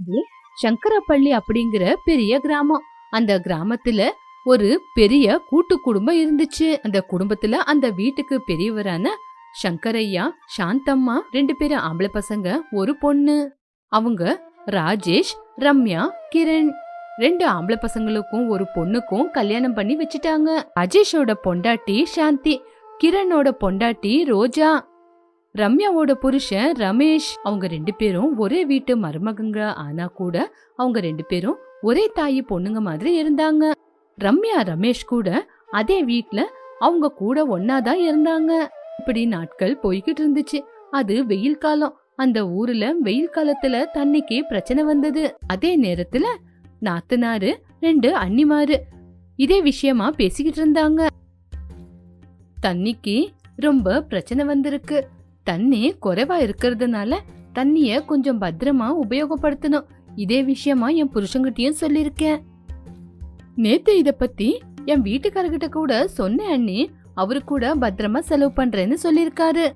இது சங்கரப்பள்ளி அப்படிங்கிற பெரிய கிராமம். அந்த கிராமத்துல ஒரு பெரிய கூட்டு குடும்பம் இருந்துச்சு. அந்த குடும்பத்துல அந்த வீட்டுக்கு பெரியவரான சங்கரையா சாந்தம்மா ரெண்டு பேரும் ஆம்பளை பசங்க ஒரு பொண்ணு. அவங்க ராஜேஷ் ரம்யா கிரண். ரெண்டு ஆம்பளை பசங்களுக்கும் ஒரு பொண்ணுக்கும் கல்யாணம் பண்ணி வச்சுட்டாங்க. அஜேஷோட பொண்டாட்டி சாந்தி கிரணோட பொண்டாட்டி ரோஜா. ரம்யாவோட புருஷன் ரமேஷ் அவங்க ரெண்டு பேரும் ஒரே வீட்டு மருமகங்க. ஆனா கூட அவங்க ரெண்டு பேரும் ஒரே தாயி பொண்ணுங்க மாதிரி இருந்தாங்க. ரம்யா ரமேஷ் கூட அதே வீட்ல அவங்க கூட ஒன்னாதான் இருந்தாங்க. இப்படி நாட்கள் போய்கிட்டு இருந்துச்சு. அது வெயில் காலம். அந்த ஊர்ல வெயில் காலத்துல தண்ணிக்கு பிரச்சனை வந்தது. அதே நேரத்துல நாத்தனாரு ரெண்டு அண்ணிமாரு இதே விஷயமா பேசிக்கிட்டு இருந்தாங்க. தண்ணிக்கு ரொம்ப பிரச்சனை வந்திருக்கு. தண்ணி குறைவா இருக்கிறதுனால தண்ணிய கொஞ்சம் பத்திரமா உபயோகப்படுத்தணும். இதே விஷயமா என் புருஷங்கிட்டயும் சொல்லியிருக்கேன். நேத்து இத பத்தி என் வீட்டுக்காரர்கிட்ட கூட சொன்னேன் அண்ணி அவரு கூட பத்திரமா செலவு பண்றேன்னு சொல்லியிருக்காரு.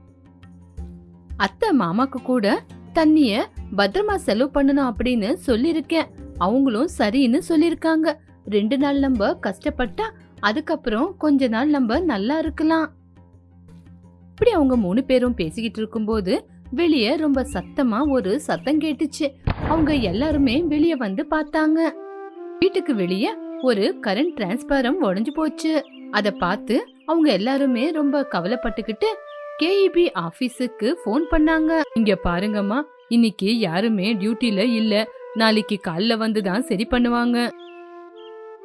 அத்தை மாமாக்கு கூட தண்ணிய பத்திரமா செலவு பண்ணணும் அப்படின்னு சொல்லியிருக்கேன். அவங்களும் சரின்னு சொல்லியிருக்காங்க. ரெண்டு நாள் நம்ம கஷ்டப்பட்டா அதுக்கப்புறம் கொஞ்ச நாள் நம்ம நல்லா இருக்கலாம். இப்படி அவங்க மூணு பேரும் பேசிக்கிட்டு இருக்கும்போது வெளியே ரொம்ப சத்தமா ஒரு சத்தம் கேட்டுச்சு. அவங்க எல்லாருமே வெளியே வந்து பார்த்தாங்க. வீட்டுக்கு வெளியே ஒரு கரண்ட் டிரான்ஸ்பாரம் உடஞ்சு போச்சு. அதை பார்த்து அவங்க எல்லாருமே ரொம்ப கவலைப்பட்டுக்கிட்டு கேஇபி ஆபீஸுக்கு ஃபோன் பண்ணாங்க. இங்க பாருங்கம்மா இன்னைக்கு யாருமே டியூட்டில இல்ல. நாளைக்கு காலைல வந்து தான் சரி பண்ணுவாங்க.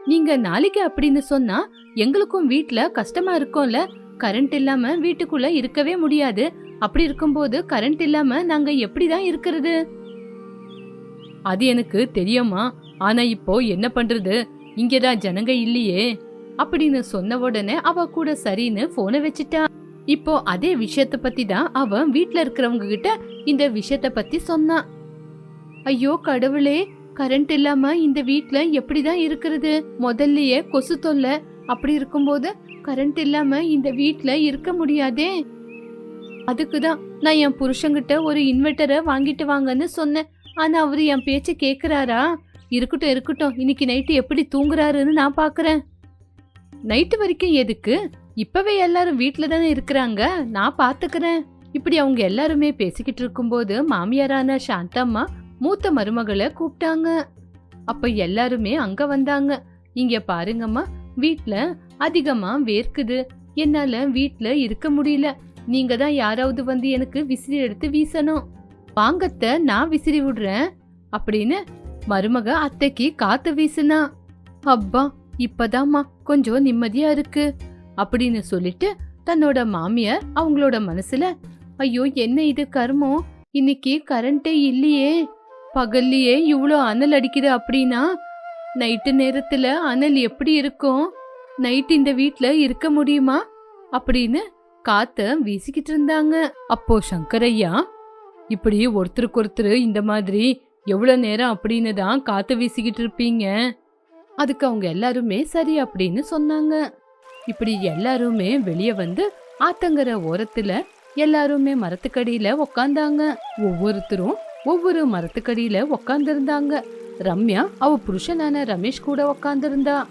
நீங்க நாளைக்கு அப்படின்னு சொன்னா எங்களுக்கும் வீட்ல கஷ்டமா இருக்கும்ல. கரண்ட் இல்லாம வீட்டுக்குள்ள இருக்கவே முடியாது. அப்படி இருக்கும்போது கரண்ட் இல்லாம நாங்க எப்படிதான் இருக்கிறது? அது எனக்கு தெரியுமா ஆனா இப்போ என்ன பண்றது? இங்கதான் ஜனங்க இல்லையே. அப்படின்னு சொன்ன உடனே அவ கூட சரின்னு போனை வச்சிட்டா. இப்போ அதே விஷயத்த பத்தி தான் அவன் வீட்டுல இருக்கிறவங்க கிட்ட இந்த விஷயத்த பத்தி சொன்னான் ஐயோ கடவுளே கரண்ட் இல்லாம இந்த வீட்டுல எப்படிதான் இருக்கிறது? முதல்லயே கொசு தொல்லை. அப்படி இருக்கும்போது கரண்ட் இல்லாம இந்த வீட்ல இருக்க முடியாதே? அதுக்கு தான் நான் என் புருஷங்கிட்ட ஒரு இன்வெர்ட்டரை வாங்கிட்டு வாங்கன்னு சொன்னேன். ஆனா அவரு என் பேச்ச கேக்குறாரா? இருக்கட்டும் இருக்கட்டும். இன்னைக்கு நைட்டு எப்படி தூங்குறாருன்னு நான் பாக்குறேன். நைட்டு வரைக்கும் எதுக்கு? இப்பவே எல்லாரும் வீட்ல தானே இருக்கிறாங்க. நான் பாத்துக்கிறேன். இப்படி அவங்க எல்லாருமே பேசிக்கிட்டு இருக்கும்போது மாமியாரான சாந்தம்மா மூத்த மருமகளை கூப்பிட்டாங்க. அப்ப எல்லாருமே அங்க வந்தாங்க. இங்க பாருங்கம்மா வீட்டில் அதிகமா வேர்க்குது. என்னால வீட்ல இருக்க முடியல. நீங்க தான் யாராவது வந்து எனக்கு விசிறி எடுத்து வீசணும். வாங்கத்த நான் விசிறி விடுறேன். அப்படின்னு மருமக அத்தைக்கு காத்து வீசுனா. அப்பா இப்பதாம்மா கொஞ்சம் நிம்மதியா இருக்கு. அப்படின்னு சொல்லிட்டு தன்னோட மாமியார் அவங்களோட மனசுல ஐயோ என்ன இது கர்மம் இன்னைக்கு கரண்டே இல்லையே. பகல்லையே இவ்வளோ அனல் அடிக்குது அப்படின்னா நைட்டு நேரத்துல அனல் எப்படி இருக்கும்? நைட் இந்த வீட்ல இருக்க முடியுமா? அப்படின்னு காத்த வீசிக்கிட்டு இருந்தாங்க. அப்போ சங்கரையா இப்படி ஒருத்தருக்கு ஒருத்தர் இந்த மாதிரி எவ்வளவு நேரம் அப்படின்னு தான் காத்து வீசிக்கிட்டு இருப்பீங்க? அதுக்கு அவங்க எல்லாருமே சரி அப்படின்னு சொன்னாங்க. இப்படி எல்லாருமே வெளியே வந்து ஆத்தங்கர ஓரத்துல எல்லாருமே மரத்துக்கடியில உக்காந்தாங்க. ஒவ்வொருத்தரும் ஒவ்வொரு மரத்துக்கடியில உக்காந்துருந்தாங்க. ரம்யா அவ புருஷனான ரமேஷ் கூட உக்காந்துருந்தா.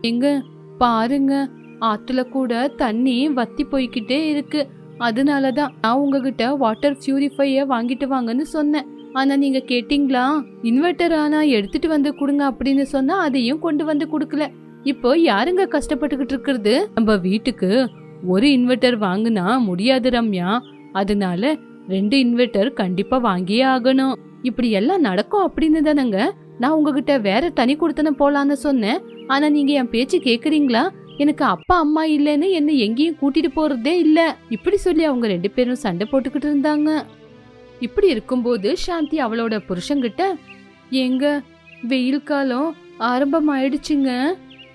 எங்க? பாருங்க ஆத்துல கூட தண்ணி வத்தி போய்கிட்டே இருக்கு. அதனாலதான் நான் உங்ககிட்ட வாட்டர் பியூரிஃபைய வாங்கிட்டு வாங்கன்னு சொன்னேன். ஆனா நீங்க கேட்டீங்களா? இன்வெர்டர் ஆனா எடுத்துட்டு வந்து கொடுங்க அப்படின்னு சொன்னா அதையும் கொண்டு வந்து கொடுக்கல. இப்போ யாருங்க கஷ்டப்பட்டுக்கிட்டு இருக்கிறது? நம்ம வீட்டுக்கு ஒரு இன்வெர்டர் வாங்குனா முடியாது ரம்யா. அதனால ரெண்டு இன்வெர்டர் கண்டிப்பா வாங்கியே ஆகணும். இப்படி எல்லாம் நடக்கும் அப்படின்னு தானங்க. நான் உங்ககிட்ட வேற தனி கொடுத்தன போலான்னு சொன்னேன். ஆனா நீங்க என் பேச்சு கேக்குறீங்களா? எனக்கு அப்பா அம்மா இல்லைன்னு என்ன எங்கேயும் கூட்டிட்டு போறதே இல்ல. இப்படி சொல்லி அவங்க ரெண்டு பேரும் சண்டை போட்டுக்கிட்டு இருந்தாங்க. இப்படி இருக்கும்போது சாந்தி அவளோட புருஷங்கிட்ட எங்க வெயில் காலம் ஆரம்பமாயிடுச்சுங்க.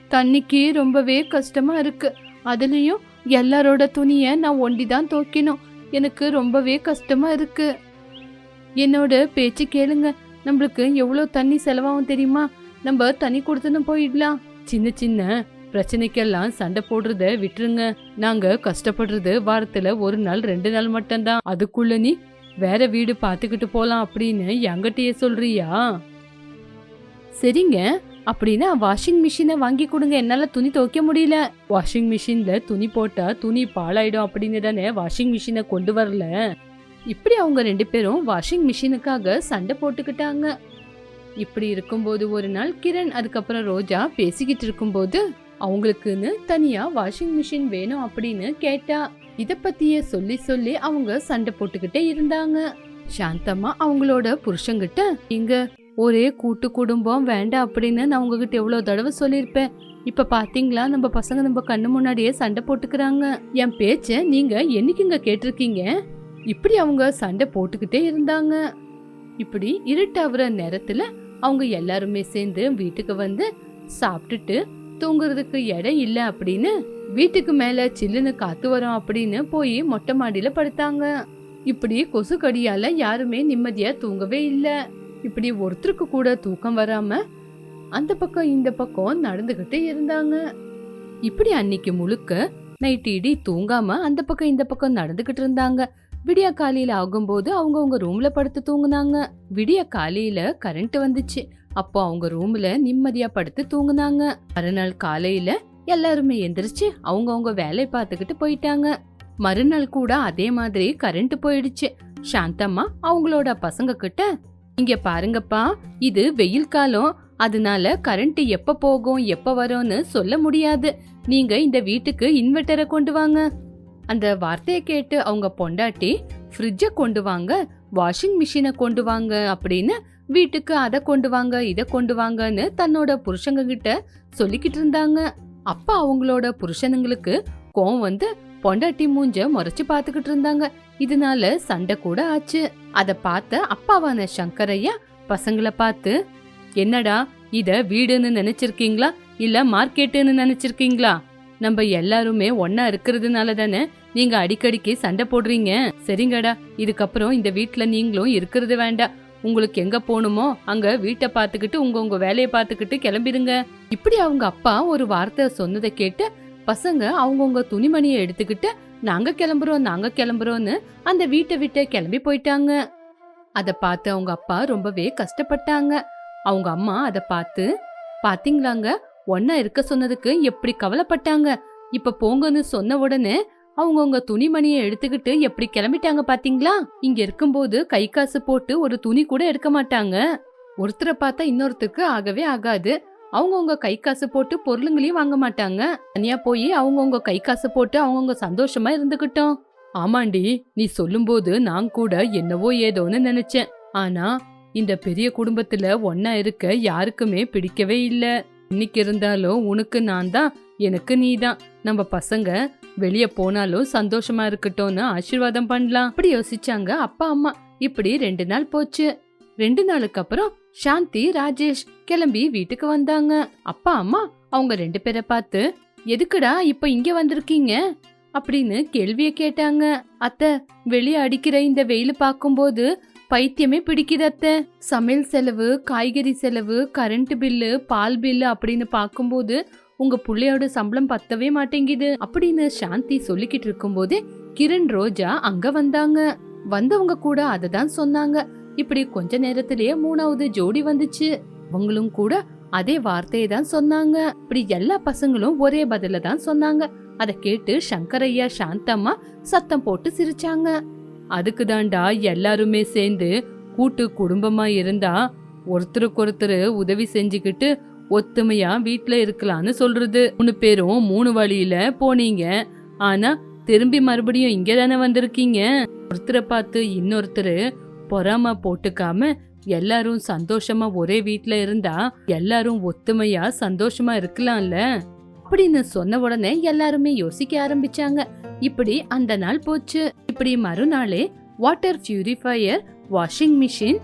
தண்ணிக்கு ரொம்பவே கஷ்டமா இருக்கு. அதுலயும் எல்லாரோட துணிய நான் ஒண்டி தான் துவைக்கணும். எனக்கு ரொம்பவே கஷ்டமா இருக்கு. என்னோட பேச்சு கேளுங்க. நம்மளுக்கு எவ்வளோ தண்ணி செலவாகும் தெரியுமா? நம்ம தண்ணி கொடுத்துன்னு போயிடலாம். சின்ன சின்ன பிரச்சனைக்கெல்லாம் சண்டை போடுறத விட்டுருங்க. நாங்க கஷ்டப்படுறது வாரத்துல ஒரு நாள் ரெண்டு நாள் மட்டும்தான். அதுக்குள்ள நீ வேற வீடு பார்த்துக்கிட்டு போலாம் அப்படின்னு என்கிட்டயே சொல்றியா? சரிங்க. அப்படின்னா வாஷிங் மிஷினை வாங்கி கொடுங்க. என்னால துணி துவைக்க முடியல. வாஷிங் மிஷின்ல துணி போட்டா துணி பாழாயிடும் அப்படின்னு தானே வாஷிங் மிஷினை கொண்டு வரல. இப்படி அவங்க ரெண்டு பேரும் வாஷிங் மிஷினுக்காக சண்டை போட்டுக்கிட்டாங்க. இப்படி இருக்கும்போது ஒரு நாள் கிரண் அதுக்கப்புறம் ரோஜா பேசிக்கிட்டு இருக்கும்போது அவங்களுக்குன்னு தனியா வாஷிங் மிஷின் வேணும் அப்படின்னு கேட்டா இத பத்தியே சொல்லி சொல்லி அவங்க சண்டை போட்டுக்கிட்டே இருந்தாங்க. சாந்தம்மா அவங்களோட புருஷங்கிட்ட இங்க ஒரே கூட்டு குடும்பம் வேண்டாம் அப்படின்னு நான் உங்ககிட்ட எவ்வளோ தடவை சொல்லியிருப்பேன். இப்ப பாத்தீங்களா நம்ம பசங்க நம்ம கண்ணு முன்னாடியே சண்டை போட்டுக்கிறாங்க. என் பேச்ச நீங்க என்னைக்குங்க கேட்டிருக்கீங்க? இப்படி அவங்க சண்டை போட்டுக்கிட்டே இருந்தாங்க. இப்படி இருட்டாகிற நேரத்துல அவங்க எல்லாருமே சேர்ந்து வீட்டுக்கு வந்து சாப்பிட்டுட்டு தூங்குறதுக்கு இடம் இல்லை அப்படின்னு வீட்டுக்கு மேல சில்லுன்னு காத்து வரும் அப்படின்னு போய் மொட்டை மாடியில படுத்தாங்க. இப்படி கொசு கடியால யாருமே நிம்மதியா தூங்கவே இல்லை. இப்படி ஒருத்தருக்கு கூட தூக்கம் வராம அந்த பக்கம் இந்த பக்கம் நடந்துகிட்டே இருந்தாங்க. இப்படி அன்னைக்கு முழுக்க நைட் இடி தூங்காம அந்த பக்கம் இந்த பக்கம் நடந்துகிட்டு இருந்தாங்க. விடிய காலையில ஆகும்போது அவங்க அவங்க ரூம்ல படுத்து தூங்குனாங்க. விடிய காலையில கரண்ட் வந்துச்சு. அப்போ அவங்க ரூம்ல நிம்மதியா படுத்து தூங்குனாங்க. மறுநாள் காலையில எல்லாருமே எந்திரிச்சு அவங்க அவங்க வேலையை பார்த்துக்கிட்டு போயிட்டாங்க. மறுநாள் கூட அதே மாதிரி கரண்ட் போயிடுச்சு. சாந்தம்மா அவங்களோட பசங்க கிட்ட இங்க பாருங்கப்பா இது வெயில் காலம். அதனால கரண்ட் எப்ப போகும் எப்ப வரும்னு சொல்ல முடியாது. நீங்க இந்த வீட்டுக்கு இன்வெர்டரை கொண்டு வாங்க. அந்த வார்த்தையை கேட்டு அவங்க பொண்டாட்டி ஃப்ரிட்ஜை கொண்டு வாங்க வாஷிங் மிஷினை கொண்டு வாங்க அப்படின்னு வீட்டுக்கு அதை கொண்டு வாங்க இதை கொண்டு வாங்கன்னு தன்னோட புருஷங்க கிட்ட சொல்லிக்கிட்டு இருந்தாங்க. அப்ப அவங்களோட புருஷனுங்களுக்கு கோவம் வந்து பொண்டாட்டி மூஞ்ச முறைச்சு பாத்துக்கிட்டு இருந்தாங்க. இதனால சண்டை கூட ஆச்சு. அத பார்த்த அப்பாவான சங்கரையா பசங்களை பார்த்து என்னடா இத வீடுன்னு நினைச்சிருக்கீங்களா? இல்ல மார்க்கெட்டுன்னு நினைச்சிருக்கீங்களா? நம்ம எல்லாருமே ஒன்னா இருக்கிறதுனால தானே நீங்க அடிக்கடிக்கு சண்டை போடுறீங்க? சரிங்கடா. இதுக்கப்புறம் இந்த வீட்டுல நீங்களும் இருக்கிறது வேண்டாம். உங்களுக்கு எங்க போகணுமோ அங்க வீட்டை பார்த்துக்கிட்டு உங்க உங்க வேலையை பார்த்துக்கிட்டு கிளம்பிடுங்க. இப்படி அவங்க அப்பா ஒரு வார்த்தை சொன்னதை கேட்டு பசங்க அவங்கவுங்க துணிமணியை எடுத்துக்கிட்டு நாங்க கிளம்புறோம் நாங்க கிளம்புறோம்னு அந்த வீட்டை விட்டு கிளம்பி போயிட்டாங்க. அதை பார்த்து அவங்க அப்பா ரொம்பவே கஷ்டப்பட்டாங்க. அவங்க அம்மா அதை பார்த்து பாத்தீங்களாங்க? ஒன்னா இருக்க சொன்னதுக்கு எப்படி கவலைப்பட்டாங்க? இப்ப போங்கன்னு சொன்ன உடனே அவங்கவுங்க துணிமணியை எடுத்துக்கிட்டு எப்படி கிளம்பிட்டாங்க பாத்தீங்களா? இங்க இருக்கும்போது கை காசு போட்டு ஒரு துணி கூட எடுக்க மாட்டாங்க. ஒருத்தரை பார்த்தா இன்னொருத்தருக்கு ஆகவே ஆகாது. அவங்கவுங்க கை காசு போட்டு பொருளுங்களையும் வாங்க மாட்டாங்க. தனியா போய் அவங்கவுங்க கை காசு போட்டு அவங்கவுங்க சந்தோஷமா இருந்துகிட்டோம். ஆமாண்டி நீ சொல்லும்போது நான் கூட என்னவோ ஏதோன்னு நினைச்சேன். ஆனா இந்த பெரிய குடும்பத்துல ஒன்னா இருக்க யாருக்குமே பிடிக்கவே இல்ல. இன்னைக்கு இருந்தாலும் உனக்கு நான் தான் எனக்கு நீ தான் நம்ம பசங்க வெளிய போனாலும் சந்தோஷமா இருக்கட்டும்னு ஆசீர்வாதம் பண்ணலாம். அப்படி யோசிச்சாங்க அப்பா அம்மா. இப்படி ரெண்டு நாள் போச்சு. ரெண்டு நாளுக்கு அப்புறம் சாந்தி ராஜேஷ் கிளம்பி வீட்டுக்கு வந்தாங்க. அப்பா அம்மா அவங்க ரெண்டு பேரை பார்த்து எதுக்குடா இப்ப இங்க வந்திருக்கீங்க? அப்படின்னு கேள்விய கேட்டாங்க. அத்தை வெளியே அடிக்கிற இந்த வெயில் பார்க்கும்போது பைத்தியமே பிடிக்குது அத்தை. சமையல் செலவு காய்கறி செலவு கரண்ட் பில்லு பால் பில்லு அப்படின்னு பார்க்கும்போது உங்க புள்ளையோட சம்பளம் பத்தவே மாட்டேங்குது. அப்படின்னு சாந்தி சொல்லிக்கிட்டு இருக்கும்போது கிரண் ரோஜா அங்க வந்தாங்க. வந்தவங்க கூட அதை தான் சொன்னாங்க. இப்படி கொஞ்ச நேரத்திலேயே மூணாவது ஜோடி வந்துச்சு. அவங்களும் கூட அதே வார்த்தையை தான் சொன்னாங்க. இப்படி எல்லா பசங்களும் ஒரே பதில தான் சொன்னாங்க. அதை கேட்டு சங்கரையா சாந்தம்மா சத்தம் போட்டு சிரிச்சாங்க. அதுக்கு தாண்டா எல்லாருமே சேர்ந்து கூட்டு குடும்பமா இருந்தா ஒருத்தருக்கு ஒருத்தர் உதவி செஞ்சுக்கிட்டு ஒத்துமையா வீட்ல இருக்கலாம்னு சொல்றது. மூணு பேரும் மூணு வழியில போனீங்க. ஆனா திரும்பி மறுபடியும் இங்க தானே வந்திருக்கீங்க? ஒருத்தரை பார்த்து இன்னொருத்தர் பொறாம போட்டுக்காம எல்லாரும் சந்தோஷமா ஒரே வீட்ல இருந்தா எல்லாரும் ஒத்துமையா சந்தோஷமா இருக்கலாம்ல? அப்படின்னு சொன்ன உடனே எல்லாருமே யோசிக்க ஆரம்பிச்சாங்க. இப்படி அந்த நாள் போச்சு. இப்படி மறுநாளே water purifier washing machine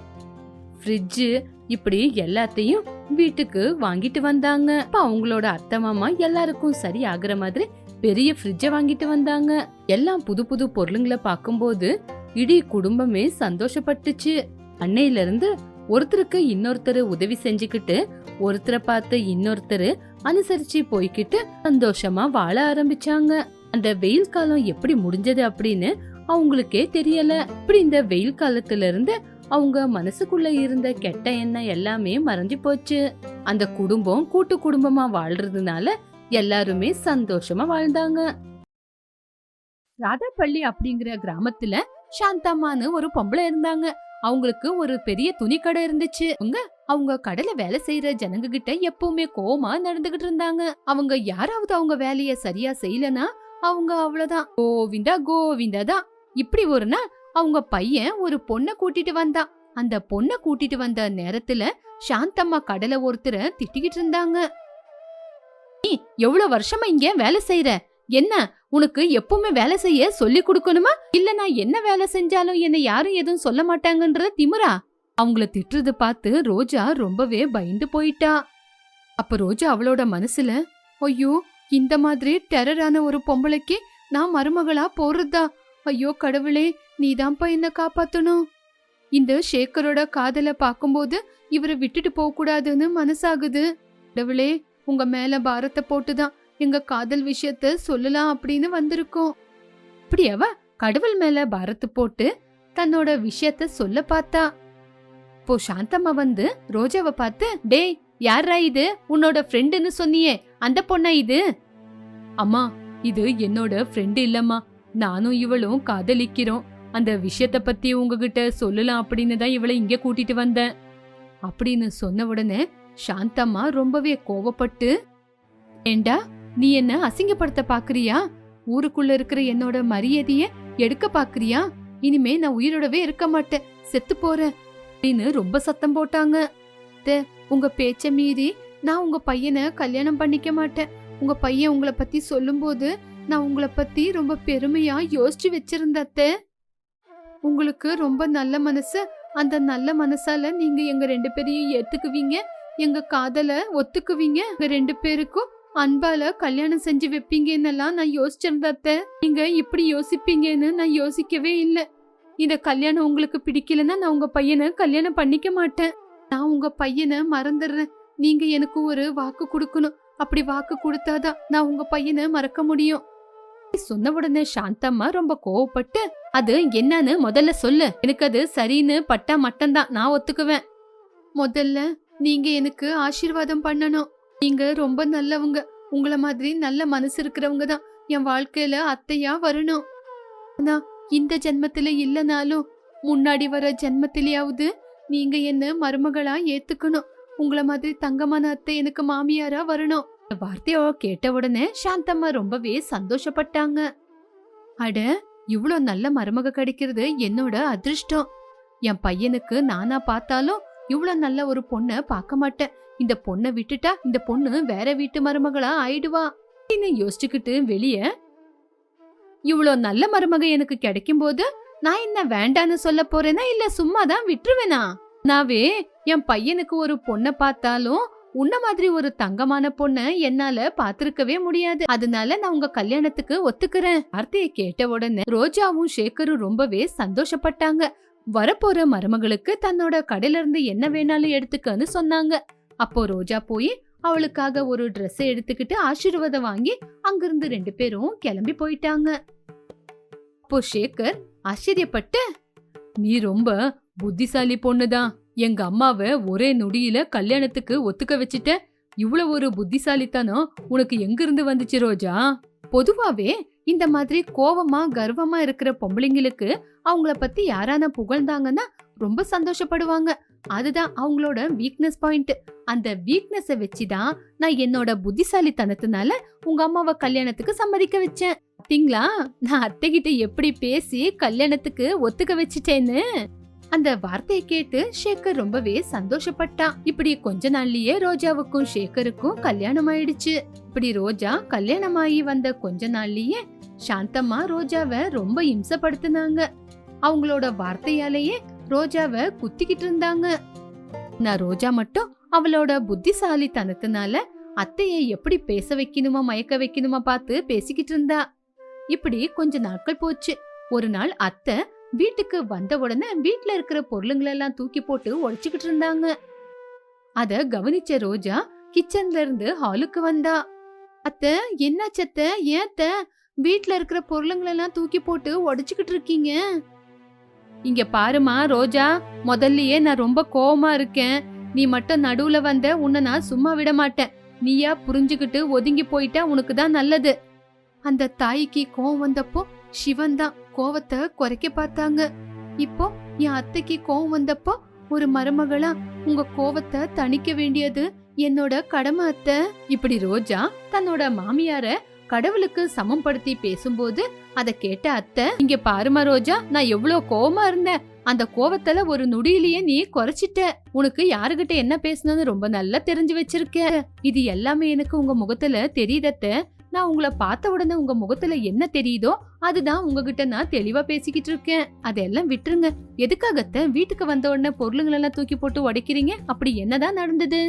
fridge இப்படி எல்லாத்தையும் வீட்டுக்கு வாங்கிட்டு வந்தாங்க. அப்ப அவங்களோட அத்தை மாமா எல்லாருக்கும் சரி ஆகுற மாதிரி பெரிய ஃப்ரிட்ஜ வாங்கிட்டு வந்தாங்க. எல்லாம் புது புது பொருளுங்களை பார்க்கும்போது இடி குடும்பமே சந்தோஷப்பட்டுச்சு. அன்னையில இருந்து ஒருத்தருக்கு இன்னொருத்தர் உதவி செஞ்சுக்கிட்டு ஒருத்தரை பார்த்து இன்னொருத்தர் அனுசரிச்சு போய்கிட்டு சந்தோஷமா வாழ ஆரம்பிச்சாங்க. அந்த வெயில் காலம் எப்படி முடிஞ்சது அப்படின்னு அவங்களுக்கே தெரியல. இப்படி இந்த வெயில் காலத்துல இருந்து அவங்க மனசுக்குள்ள இருந்த கெட்ட எண்ணம் எல்லாமே மறைஞ்சு போச்சு. அந்த குடும்பம் கூட்டு குடும்பமா வாழ்றதுனால எல்லாருமே சந்தோஷமா வாழ்ந்தாங்க. ராதாப்பள்ளி அப்படிங்கிற கிராமத்துல சாந்தம்மான்னு ஒரு பொம்பளை இருந்தாங்க. அவங்களுக்கு ஒரு பெரிய துணி கடை இருந்துச்சு. அவங்க அவங்க கடல வேலை செய்யற ஜனங்க கிட்ட எப்பவுமே கோமா நடந்துகிட்டு இருந்தாங்க. அவங்க யாராவது அவங்க வேலைய சரியா செய்யலனா அவங்க அவ்வளவுதான். கோவிந்தா கோவிந்தா தான். இப்படி ஒரு நாள் அவங்க பையன் ஒரு பொண்ண கூட்டிட்டு வந்தான். அந்த பொண்ண கூட்டிட்டு வந்த நேரத்துல சாந்தம்மா கடல ஒருத்தர திட்டிக்கிட்டு இருந்தாங்க. நீ எவ்வளவு வருஷமா இங்க வேலை செய்யற என்ன உனக்கு எப்பவுமே வேலை செய்ய சொல்லி கொடுக்கணுமா? இல்ல நான் என்ன வேலை செஞ்சாலும் என்ன யாரும் எதுவும் சொல்ல மாட்டாங்கன்றத திமுறா? அவங்கள திட்டுறத பார்த்து ரோஜா ரொம்பவே பயந்து போயிட்டா. அப்ப ரோஜா அவளோட மனசுல ஐயோ இந்த மாதிரி டெரரான ஒரு பொம்பளைக்கு நான் மருமகளா போறதா? ஐயோ கடவுளே நீதான்ப்பா என்ன காப்பாத்தணும்? இந்த ஷேக்கரோட காதல பாக்கும்போது இவரை விட்டுட்டு போக கூடாதுன்னு மனசாகுது. கடவுளே உங்க மேல பாரத்தை போட்டுதான் எங்க காதல் விஷயத்த சொல்லலாம் அப்படின்னு வந்திருக்கோம். இப்படியாவா கடவுள் மேல பாரத்து போட்டு தன்னோட விஷயத்த சொல்ல பார்த்தா? அப்போ சாந்தம்மா வந்து ரோஜாவை பார்த்து டேய் யாரா இது? உன்னோட ஃப்ரெண்டுன்னு சொன்னியே. அந்த பொண்ணா இது? அம்மா இது என்னோட ஃப்ரெண்டு இல்லம்மா. நானும் இவளும் காதலிக்கிறோம். அந்த விஷயத்த பத்தி உங்ககிட்ட சொல்லலாம் அப்படின்னு தான் இவளை இங்க கூட்டிட்டு வந்தேன். அப்படின்னு சொன்ன உடனே சாந்தம்மா ரொம்பவே கோவப்பட்டு ஏண்டா நீ என்ன அசிங்கப்படுத்த பாக்குறியா? ஊருக்குள்ள இருக்கிற என்னோட மரியாதைய எடுக்க பாக்குறியா? இனிமே நான் உயிரோடவே இருக்க மாட்டேன். செத்து போறேன். அப்படின்னு ரொம்ப சத்தம் போட்டாங்க. உங்க பேச்ச மீறி நான் உங்க பையனை கல்யாணம் பண்ணிக்க மாட்டேன். உங்க பையன் உங்களை பத்தி சொல்லும்போது நான் உங்களை பத்தி ரொம்ப பெருமையா யோசிச்சு வச்சிருந்த அத்தை. உங்களுக்கு ரொம்ப நல்ல மனசு. அந்த நல்ல மனசால நீங்க எங்க ரெண்டு பேரையும் ஏத்துக்குவீங்க. எங்க காதல ஒத்துக்குவீங்க. எங்க ரெண்டு பேருக்கும் அன்பால கல்யாணம் செஞ்சு வைப்பீங்கன்னெல்லாம் நான் யோசிச்சிருந்த அத்தை. நீங்க இப்படி யோசிப்பீங்கன்னு நான் யோசிக்கவே இல்லை. இந்த கல்யாணம் உங்களுக்கு பிடிக்கலன்னா நான் உங்க பையனை கல்யாணம் பண்ணிக்க மாட்டேன். நான் உங்க பையனை மறந்துடுறேன். நீங்க எனக்கு ஒரு வாக்கு கொடுக்கணும். அப்படி வாக்கு கொடுத்தாதான் நான் உங்க பையனை மறக்க முடியும். சொன்ன உடனே சாந்தம்மா ரொம்ப கோவப்பட்டு அது என்னன்னு முதல்ல சொல்லு. எனக்கு அது சரின்னு பட்டா மட்டும்தான். நான் ஒத்துக்குவேன். முதல்ல நீங்க எனக்கு ஆசீர்வாதம் பண்ணணும். நீங்க ரொம்ப நல்லவங்க. உங்கள மாதிரி நல்ல மனசு இருக்கிறவங்க தான். என் வாழ்க்கையில அத்தையா வரணும். ஆனா இந்த ஜென்மத்துல இல்லைனாலும் முன்னாடி வர ஜென்மத்திலேயாவது நீங்க என்ன மருமகளா ஏத்துக்கணும். உங்கள மாதிரி தங்கமான அத்தை எனக்கு மாமியாரா வரணும். வார்த்தையோ கேட்ட உடனே சாந்தம்மா ரொம்பவே சந்தோஷப்பட்டாங்க. அட இவ்வளோ நல்ல மருமக கிடைக்கிறது என்னோட அதிர்ஷ்டம். என் பையனுக்கு நானா பார்த்தாலும் இவ்வளோ நல்ல ஒரு பொண்ணை பார்க்க மாட்டேன். இந்த பொண்ணை விட்டுட்டா இந்த பொண்ணு வேற வீட்டு மருமகளா ஆயிடுவா. அப்படின்னு யோசிச்சுக்கிட்டு வெளியே இவ்வளோ நல்ல மருமக எனக்கு கிடைக்கும் போது நான் என்ன வேண்டான்னு சொல்ல போறேனா இல்ல சும்மா தான் விட்டுருவேனா? நாவே என் பையனுக்கு ஒரு பொண்ணை பார்த்தாலும் உன்ன மாதிரி ஒரு தங்கமான பொண்ண என்னால பாத்திருக்கவே முடியாது. அதனால நான் உங்க கல்யாணத்துக்கு ஒத்துக்கிறேன். வார்த்தையை கேட்ட உடனே ரோஜாவும் சேகரும் ரொம்பவே சந்தோஷப்பட்டாங்க. வரப்போற மருமகளுக்கு தன்னோட கடையில இருந்து என்ன வேணாலும் எடுத்துக்கன்னு சொன்னாங்க. அப்போ ரோஜா போய் அவளுக்காக ஒரு ட்ரெஸ் எடுத்துக்கிட்டு ஆசீர்வாதம் வாங்கி அங்கிருந்து ரெண்டு பேரும் கிளம்பி போயிட்டாங்க. அப்போ ஷேகர் ஆச்சரியப்பட்டு நீ ரொம்ப புத்திசாலி பொண்ணுதான். எங்க அம்மாவை ஒரே நொடியில கல்யாணத்துக்கு ஒத்துக்க வச்சுட்ட. இவ்வளவு ஒரு புத்திசாலித்தனம் உனக்கு எங்கிருந்து வந்துச்சு ரோஜா? பொதுவாவே இந்த மாதிரி கோவமா கர்வமா இருக்கிற பொம்பளைங்களுக்கு அவங்கள பத்தி யாரான புகழ்ந்தாங்கன்னா ரொம்ப சந்தோஷப்படுவாங்க. அதுதான் அவங்களோட வீக்னஸ் பாயிண்ட் அந்த வீக்னெஸை வச்சு தான் நான் என்னோட புத்திசாலித்தனத்தினால உங்க அம்மாவை கல்யாணத்துக்கு சம்மதிக்க வச்சேன். பாத்தீங்களா? நான் அத்தைகிட்ட எப்படி பேசி கல்யாணத்துக்கு ஒத்துக்க வச்சிட்டேன்னு? அந்த வார்த்தையை கேட்டு ஷேகர் ரொம்பவே சந்தோஷப்பட்டான். இப்படி கொஞ்ச நாள்லயே ரோஜாவுக்கும் ஷேகருக்கும் கல்யாணம் ஆயிடுச்சு. இப்படி ரோஜா கல்யாணம் ஆகி வந்த கொஞ்ச நாள்லயே சாந்தம்மா ரோஜாவை ரொம்ப இம்சப்படுத்தினாங்க. அவங்களோட வார்த்தையாலேயே ரோஜாவை குத்திக்கிட்டு இருந்தாங்க. நான் ரோஜா மட்டும் அவளோட புத்திசாலித்தனத்தினால அத்தையை எப்படி பேச வைக்கணுமா மயக்க வைக்கணுமா பார்த்து பேசிக்கிட்டு இருந்தா. இப்படி கொஞ்ச நாட்கள் போச்சு. ஒரு நாள் அத்தை வீட்டுக்கு வந்த உடனே வீட்டுல இருக்கிற பொருளுங்களெல்லாம் தூக்கி போட்டு ஒழிச்சுக்கிட்டு இருந்தாங்க. அத கவனிச்ச ரோஜா கிச்சன்ல இருந்து ஹாலுக்கு வந்தா. அத்தை என்னாச்சு அத்தை? ஏன் அத்தை? வீட்ல இருக்கிற பொருளுங்களெல்லாம் தூக்கி போட்டு உடச்சுக்கிட்டு இருக்கீங்க. இங்க பாருமா ரோஜா. முதல்லயே நான் ரொம்ப கோவமா இருக்கேன். நீ மட்டும் நடுவுல வந்த உன்னை நான் சும்மா விட மாட்டேன். நீயா புரிஞ்சுக்கிட்டு ஒதுங்கி போயிட்டா உனக்கு தான் நல்லது. அந்த தாய்க்கு கோவம் வந்தப்போ சிவன் தான் கோவத்தை குறைக்க பார்த்தாங்க. இப்போ என் அத்தைக்கு கோவம் வந்தப்போ ஒரு மருமகளா உங்க கோவத்தை தணிக்க வேண்டியது என்னோட கடமை அத்தை. இப்படி ரோஜா தன்னோட மாமியார கடவுளுக்கு சமம்படுத்தி பேசும்போது அத கேட்ட அத்தை இங்க பாருமா ரோஜா நான் எவ்வளவு கோவமா இருந்தேன். அந்த கோவத்துல ஒரு நொடியிலேயே நீ குறைச்சிட்ட. உனக்கு யாருகிட்ட என்ன பேசணும்னு ரொம்ப நல்லா தெரிஞ்சு வச்சிருக்க. இது எல்லாமே எனக்கு உங்க முகத்துல தெரியுதத்த நான் உங்களை பார்த்த உடனே உங்க முகத்துல என்ன தெரியுதோ அதுதான் உங்ககிட்ட நான் தெளிவா பேசிக்கிட்டு இருக்கேன். அதெல்லாம் விட்டுருங்க. எதுக்காகத்த வீட்டுக்கு வந்த உடனே பொருளுங்களெல்லாம் தூக்கி போட்டு உடைக்கிறீங்க? அப்படி என்னதான் நடந்தது?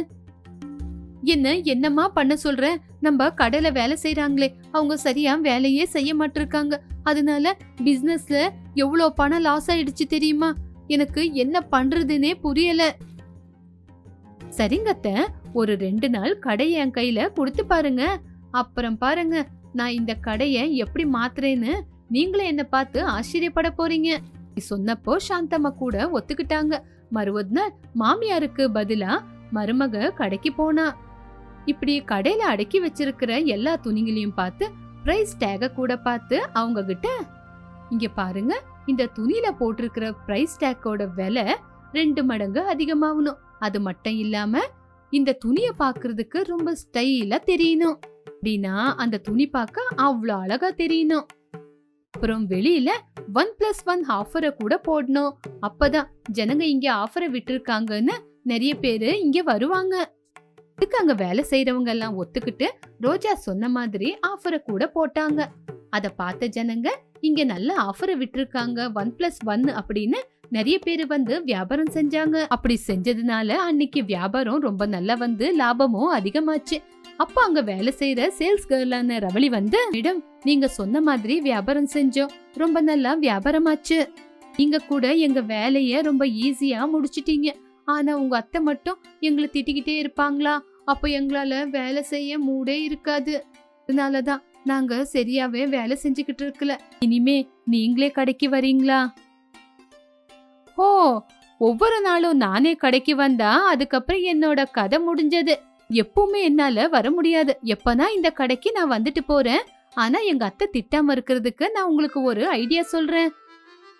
என்ன என்னம்மா பண்ண சொல்ற? நம்ம கடையில வேலை செய்யறாங்களே அவங்க சரியா வேலையே செய்ய மாட்டிருக்காங்க. அதனால பிசினஸ்ல எவ்வளோ பணம் லாஸ் ஆயிடுச்சு தெரியுமா? எனக்கு என்ன பண்றதுன்னே புரியல. சரிங்கத்த ஒரு ரெண்டு நாள் கடையை என் கையில கொடுத்து பாருங்க. அப்புறம் பாருங்க நான் இந்த கடையை எப்படி மாத்துறேன்னு. நீங்களே என்ன பார்த்து ஆச்சரியப்பட போறீங்க. சொன்னப்போ சாந்தம்மா கூட ஒத்துக்கிட்டாங்க. மறுவது நாள் மாமியாருக்கு பதிலா மருமக கடைக்கு போனா. இப்படி கடையில அடக்கி வச்சிருக்கிற எல்லா துணிகளையும் பார்த்து பிரைஸ் டேக கூட பார்த்து அவங்க கிட்ட இங்க பாருங்க இந்த துணியில போட்டிருக்கிற பிரைஸ் டேக்கோட விலை ரெண்டு மடங்கு அதிகமாகணும். அது மட்டும் இல்லாம இந்த துணிய பாக்குறதுக்கு ரொம்ப ஸ்டைலா தெரியணும். அப்படின்னா அந்த துணி பார்க்க அவ்வளோ அழகா தெரியணும். அப்புறம் வெளியில ஒன் பிளஸ் ஒன் ஆஃபரை கூட போடணும். அப்பதான் ஜனங்க இங்க ஆஃபரை விட்டுருக்காங்கன்னு நிறைய பேரு இங்க வருவாங்க. இதுக்கு அங்க வேலை செய்யறவங்க எல்லாம் ஒத்துக்கிட்டு ரோஜா சொன்ன மாதிரி ஆஃபரை கூட போட்டாங்க. அத பார்த்த ஜனங்க இங்க நல்ல ஆஃபரை விட்டுருக்காங்க. ஒன் பிளஸ் ஒன் அப்படின்னு நிறைய பேர் வந்து வியாபாரம் செஞ்சாங்க. அப்படி செஞ்சதுனால அன்னைக்கு வியாபாரம் ரொம்ப நல்லா வந்து லாபமும் அதிகமாச்சு. அப்ப அங்க வேலை செய்யற சேல்ஸ் கேர்லான ரவளி வந்து மேடம் நீங்க சொன்ன மாதிரி வியாபாரம் செஞ்சோம். ரொம்ப நல்லா வியாபாரமாச்சு. நீங்க கூட எங்க வேலைய ரொம்ப ஈஸியா முடிச்சிட்டீங்க. ஆனா உங்க அத்தை மட்டும் எங்களை திட்டிக்கிட்டே இருப்பாங்களா? அப்போ எங்களால வேலை செய்ய மூடே இருக்காது. அதனால தான் நாங்க சரியாவே வேலை செஞ்சுக்கிட்டு இருக்கல. இனிமே நீங்களே கடைக்கு வரீங்களா? ஓ ஒவ்வொரு நாளும் நானே கடைக்கு வந்தா அதுக்கப்புறம் என்னோட கதை முடிஞ்சது. எப்பவுமே என்னால வர முடியாது. எப்பனா இந்த கடைக்கு நான் வந்துட்டு போறேன். ஆனா எங்க அத்தை திட்டாம இருக்கிறதுக்கு நான் உங்களுக்கு ஒரு ஐடியா சொல்றேன்.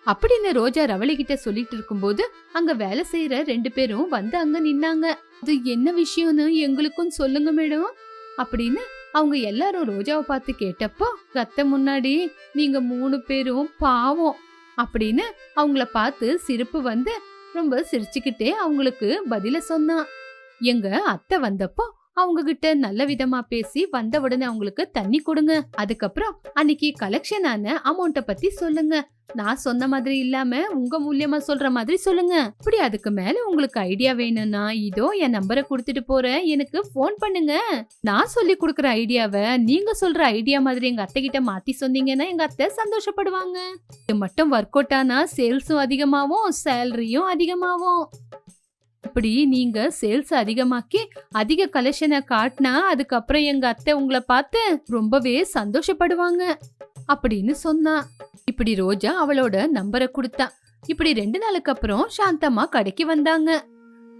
அப்படின்னு ரோஜா ரவளி கிட்ட சொல்லிட்டு இருக்கும்போது அங்க வேலை செய்யற ரெண்டு பேரும் வந்து அங்க நின்னாங்க. அது என்ன விஷயம்னு எங்களுக்கும் சொல்லுங்க மேடம் அப்படின்னு அவங்க எல்லாரும் ரோஜாவை பார்த்து கேட்டப்போ ரத்த முன்னாடி நீங்க மூணு பேரும் பாவம் அப்படின்னு அவங்கள பார்த்து சிரிப்பு வந்து ரொம்ப சிரிச்சுக்கிட்டே அவங்களுக்கு பதில சொன்னான். எங்க அத்தை வந்தப்போ அவங்க கிட்ட நல்ல விதமா பேசி வந்த உடனே அவங்களுக்கு தண்ணி கொடுங்க. அதுக்கப்புறம் அன்னைக்கு கலெக்ஷன் ஆன அமௌண்ட்ட பத்தி சொல்லுங்க. நான் சொன்ன மாதிரி இல்லாம உங்க மூலியமா சொல்ற மாதிரி சொல்லுங்க. அப்படி அதுக்கு மேல உங்களுக்கு ஐடியா வேணும்னா இதோ என் நம்பரை கொடுத்துட்டு போறேன் எனக்கு ஃபோன் பண்ணுங்க. நான் சொல்லி கொடுக்குற ஐடியாவை நீங்க சொல்ற ஐடியா மாதிரி எங்க அத்தை கிட்ட மாத்தி சொன்னீங்கன்னா எங்க அத்தை சந்தோஷப்படுவாங்க. இது மட்டும் ஒர்க் அவுட் ஆனா சேல்ஸும் அதிகமாகும் சேலரியும் அதிகமாகும் அப்படி நீங்க சேல்ஸ் அதிகமாக்கி அதிக கலெக்ஷனை காட்டினா அதுக்கப்புறம் எங்க அத்தை உங்களை பார்த்து ரொம்பவே சந்தோஷப்படுவாங்க அப்படின்னு சொன்னா. இப்படி ரோஜா அவளோட நம்பரை கொடுத்தா. இப்படி ரெண்டு நாளுக்கு அப்புறம் சாந்தம்மா கடைக்கு வந்தாங்க.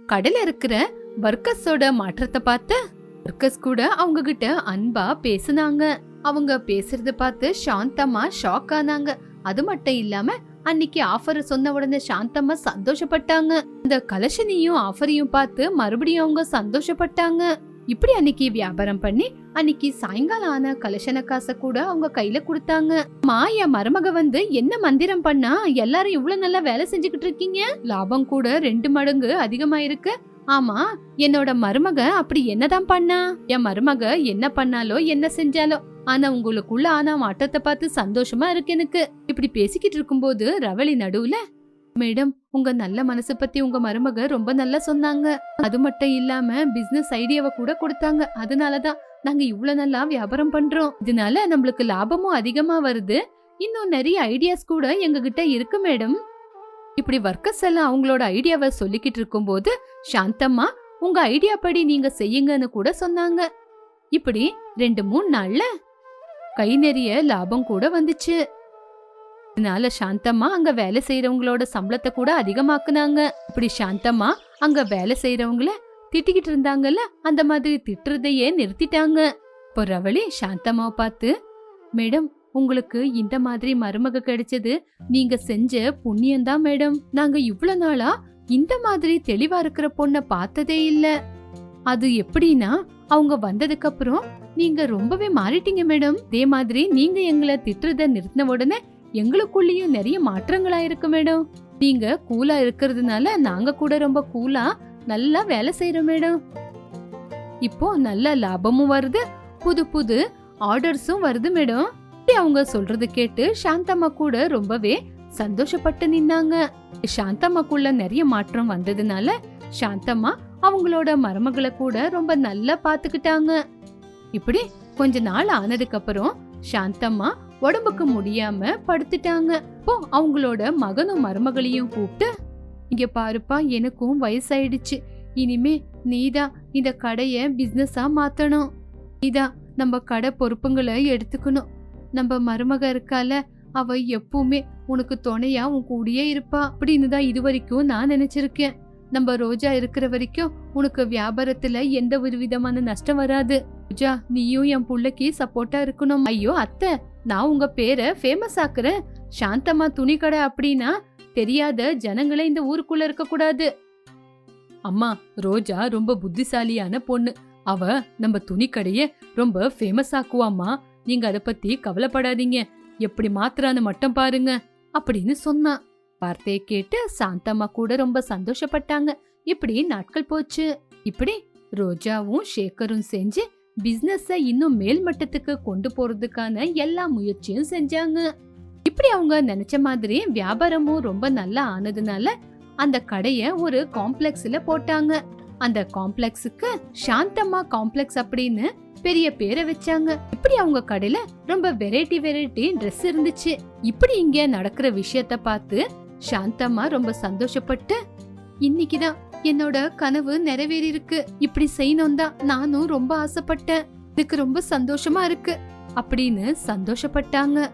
கடையில இருக்கிற வர்க்கஸோட மாற்றத்தை பார்த்து வர்க்கஸ் கூட அவங்க கிட்ட அன்பா பேசுனாங்க. அவங்க பேசுறத பார்த்து சாந்தம்மா ஷாக் ஆனாங்க. அது மட்டும் இல்லாம அன்னைக்கு ஆஃபர் சொன்ன உடனே சாந்தம்மா சந்தோஷப்பட்டாங்க. அந்த கலெக்ஷனையும் ஆஃபரையும் பார்த்து மறுபடியும் அவங்க சந்தோஷப்பட்டாங்க. இப்படி அன்னைக்கு வியாபாரம் பண்ணி அன்னைக்கு சாயங்காலம் ஆன கலசன காசை கூட அவங்க கையில கொடுத்தாங்க. மா என் மருமக வந்து என்ன மந்திரம் பண்ணா எல்லாரும் இவ்வளவு நல்லா வேலை செஞ்சுக்கிட்டு இருக்கீங்க? லாபம் கூட ரெண்டு மடங்கு அதிகமாயிருக்கு. ஆமா என்னோட மருமக அப்படி என்னதான் பண்ணா? என் மருமக என்ன பண்ணாலோ என்ன செஞ்சாலோ. ஆனா உங்களுக்குள்ள ஆனா மாற்றத்தை பார்த்து சந்தோஷமா இருக்கு எனக்கு. இப்படி பேசிக்கிட்டு இருக்கும்போது ரவளி நடுவுல மேடம் உங்க நல்ல மனசு பத்தி உங்க மருமக ரொம்ப நல்லா சொன்னாங்க. அது மட்டும் இல்லாம பிசினஸ் ஐடியாவை கூட கொடுத்தாங்க. அதனாலதான் நாங்க இவ்வளவு நல்லா வியாபாரம் பண்றோம். இதனால நம்மளுக்கு லாபமும் அதிகமா வருது. இன்னும் நிறைய ஐடியாஸ் கூட எங்ககிட்ட இருக்கு மேடம். இப்படி ஒர்க்கர்ஸ் எல்லாம் அவங்களோட ஐடியாவை சொல்லிக்கிட்டு இருக்கும்போது சாந்தம்மா உங்க ஐடியா படி நீங்க செய்யுங்கன்னு கூட சொன்னாங்க. இப்படி ரெண்டு மூணு நாள்ல கை நிறைய லாபம் கூட வந்துச்சு. இதனால சாந்தம்மா அங்க வேலை செய்யறவங்களோட சம்பளத்தை கூட அதிகமாக்குனாங்க. இப்படி சாந்தம்மா அங்க வேலை செய்யறவங்கள திட்டிக்கிட்டு இருந்தாங்கல்ல அந்த மாதிரி திட்டுறதையே நிறுத்திட்டாங்க. இப்போ ரவளி சாந்தம்மாவை பார்த்து மேடம் உங்களுக்கு இந்த மாதிரி மருமக கிடைச்சது நீங்க செஞ்ச புண்ணியம்தான் மேடம். நாங்க இவ்வளவு நாளா இந்த மாதிரி தெளிவா இருக்கிற பொண்ண பார்த்ததே இல்ல. அது எப்படின்னா அவங்க வந்ததுக்கு அப்புறம் நீங்க ரொம்பவே மாறிட்டீங்க மேடம். இதே மாதிரி நீங்க எங்களை திட்டுறத நிறுத்தின உடனே எங்களுக்குள்ளேயும் நிறைய மாற்றங்களா இருக்கு மேடம். நீங்க கூலா இருக்கிறதுனால நாங்க கூட ரொம்ப கூலா நல்லா வேலை செய்யறோம் மேடம். இப்போ நல்ல லாபமும் வருது புது புது ஆர்டர்ஸும் வருது மேடம். இப்படி அவங்க சொல்றது கேட்டு சாந்தம்மா கூட ரொம்பவே சந்தோஷப்பட்டு நின்னாங்க. சாந்தம்மாக்குள்ள நிறைய மாற்றம் வந்ததுனால சாந்தம்மா அவங்களோட மருமகளை கூட ரொம்ப நல்லா பாத்துக்கிட்டாங்க. இப்படி கொஞ்ச நாள் ஆனதுக்கு அப்புறம் சாந்தம்மா உடம்புக்கு முடியாம படுத்துட்டாங்க. இப்போ அவங்களோட மகனும் மருமகளையும் கூப்பிட்டு இங்க பாருப்பா எனக்கும் வயசாயிடுச்சு. இனிமே நீதான் இந்த கடைய பிசினஸா மாத்தணும். நீதான் நம்ம கடை பொறுப்புங்களை எடுத்துக்கணும். நம்ம மருமக இருக்கால அவ எப்பவுமே உனக்கு துணையா உன் கூடயே இருப்பா அப்படின்னு தான் இது வரைக்கும் நான் நினைச்சிருக்கேன். நம்ம ரோஜா இருக்கிற வரைக்கும் உனக்கு வியாபாரத்துல எந்த ஒரு விதமான நஷ்டம் வராது. ரோஜா நீயும் என் புள்ளைக்கு சப்போர்ட்டா இருக்கணும். ஐயோ அத்தை நான் உங்க பேரை ஃபேமஸ் ஆக்குறேன். சாந்தம்மா துணி கடை அப்படின்னா தெரியாத ஜனங்களே இந்த ஊருக்குள்ள இருக்க கூடாது. அம்மா ரோஜா ரொம்ப புத்திசாலியான பொண்ணு. அவ நம்ம துணி ரொம்ப ஃபேமஸ் ஆக்குவாம்மா. நீங்க அதை பத்தி கவலைப்படாதீங்க. எப்படி மாத்துறான்னு மட்டும் பாருங்க அப்படின்னு சொன்னான் வார்த்தையை கேட்டு சாந்தம்மா கூட ரொம்ப சந்தோஷப்பட்டாங்க. இப்படி நாட்கள் போச்சு. இப்படி ரோஜாவும் ஷேக்கரும் செஞ்சு பிசினஸ இன்னும் மேல்மட்டத்துக்கு கொண்டு போறதுக்கான எல்லா முயற்சியும் செஞ்சாங்க. இப்படி அவங்க நினைச்ச மாதிரி வியாபாரமும் ரொம்ப நல்லா ஆனதுனால அந்த கடைய ஒரு காம்ப்ளெக்ஸ்ல போட்டாங்க. அந்த காம்ப்ளெக்ஸுக்கு சாந்தம்மா காம்ப்ளெக்ஸ் அப்படின்னு பெரிய பேரை வச்சாங்க. இப்படி அவங்க கடையில ரொம்ப வெரைட்டி வெரைட்டி ட்ரெஸ் இருந்துச்சு. இப்படி இங்க நடக்கிற விஷயத்த பார்த்து சாந்தம்மா ரொம்ப சந்தோஷப்பட்டு இன்னைக்குதான் என்னோட கனவு நிறைவேறி இருக்கு இப்படி செய்யணும் தான் நானும் ரொம்ப ஆசைப்பட்டேன். எனக்கு ரொம்ப சந்தோஷமா இருக்கு. அப்படின்னு சந்தோஷப்பட்டாங்க.